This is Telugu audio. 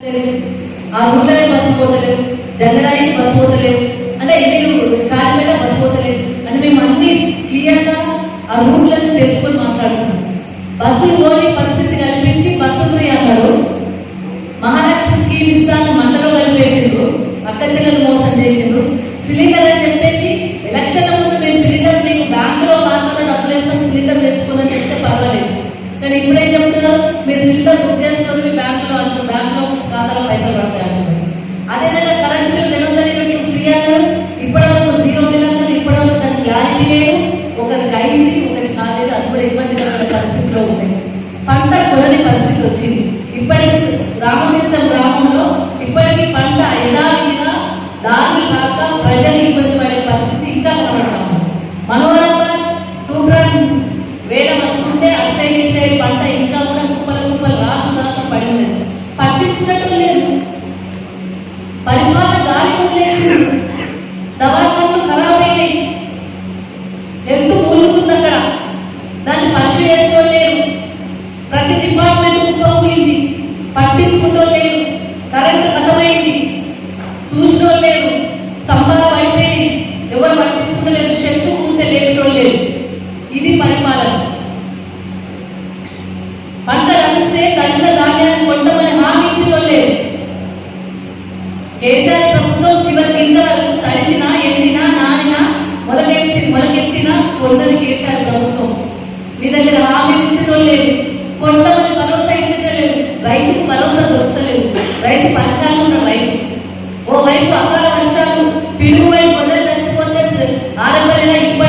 ఆ గుట్లని బస్సు జంగరాయిని జంగరాయికి అంటే మీరు షార్పేట బస్సు పోతలేవు అంటే మేము అన్ని క్లియర్గా ఆ రూట్లను తెలుసుకొని మాట్లాడుతున్నాం బస్సులు పోని పరిస్థితి కల్పించి బస్సు ఫ్రీ అన్నారు. మహాలక్ష్మి స్కీమ్ ఇస్తాను మంటలో కలిపేసిండ్రు అక్క చెల్లెలు మోసం చేసిండ్రు. సిలిండర్ అని చెప్పేసి ఎలక్షన్ల ముందు మేము సిలిండర్ మీకు బ్యాంకులో ఖాతాలో డబ్బులు వేస్తాం సిలిండర్ తెచ్చుకోదని చెప్తే పర్వాలేదు. కానీ ఇప్పుడేం చెప్తున్నారు మీరు సిలిండర్ బుక్ చేసుకొని మీ బ్యాంకులో అంటారు బ్యాంకులో ఖాతాలో పైసలు పడతాయి అంటున్నారు. అదేవిధంగా కరెంట్ బిల్ రెండు వందల యూనిట్లు ఫ్రీ అన్నారు. ఇప్పటివరకు జీరో బిల్ అన్నారు. ఇప్పటివరకు దానికి క్లారిటీ లేదు. ఒకరికి అయింది ఒకరికి కాలేదు. అది కూడా ఇబ్బందికరమైన పరిస్థితిలో ఉంది. పంట కొరని పరిస్థితి వచ్చింది. ఇప్పటికి రామతీర్థం గ్రామంలో ఇప్పటికీ పంట యథావిధిగా దారి కాక ప్రజలు ఇబ్బంది పడే పరిస్థితి ఇంకా కనబడతాం మనోరంగా తూప్రాన్ వేల వస్తుంటే అటు సైడ్ ఇటు సైడ్ పంట ఇంకా కూడా కుప్పల కుప్పలు రాసు రాసు పడి ఉన్నది. పట్టించుకున్నట్టు లేదు. పరిపాలన గాలి వదిలేసి దవాఖానలు ఖరాబ్ అయినాయి. ఎంత మూలుగుతుంది అక్కడ. దాన్ని పరీక్ష చేసుకోలేరు ప్రతి డిపార్ట్మెంట్ కుప్పకూలింది పట్టించుకుంటూ లేరు. కరెంట్ కథమైంది చూసిన లేరు. స్తంభాలు పడిపోయి ఎవరు పట్టించుకుంటలేరు. శక్తి ఉంటే లేకుండా లేరు. ఇది పరిపాలన. కలుష ధాన్యాన్ని కొండమని హామీ ఇచ్చుకోలేదు కేసీఆర్ ప్రభుత్వం చివరి కింద వరకు తడిచిన ఎండినా నానినా మొలకెచ్చి మొలకెత్తినా కొండని కేసీఆర్ ప్రభుత్వం. మీ దగ్గర హామీ ఇచ్చుకోలేదు కొండమని భరోసా ఇచ్చలేదు రైతుకు భరోసా దొరకలేదు రైతు పరిశాలు ఉన్న రైతు. ఓ వైపు అకాల వర్షాలు పిడుగు వైపు మొదలు చచ్చిపోతే ఆరపల్లిలో ఇబ్బంది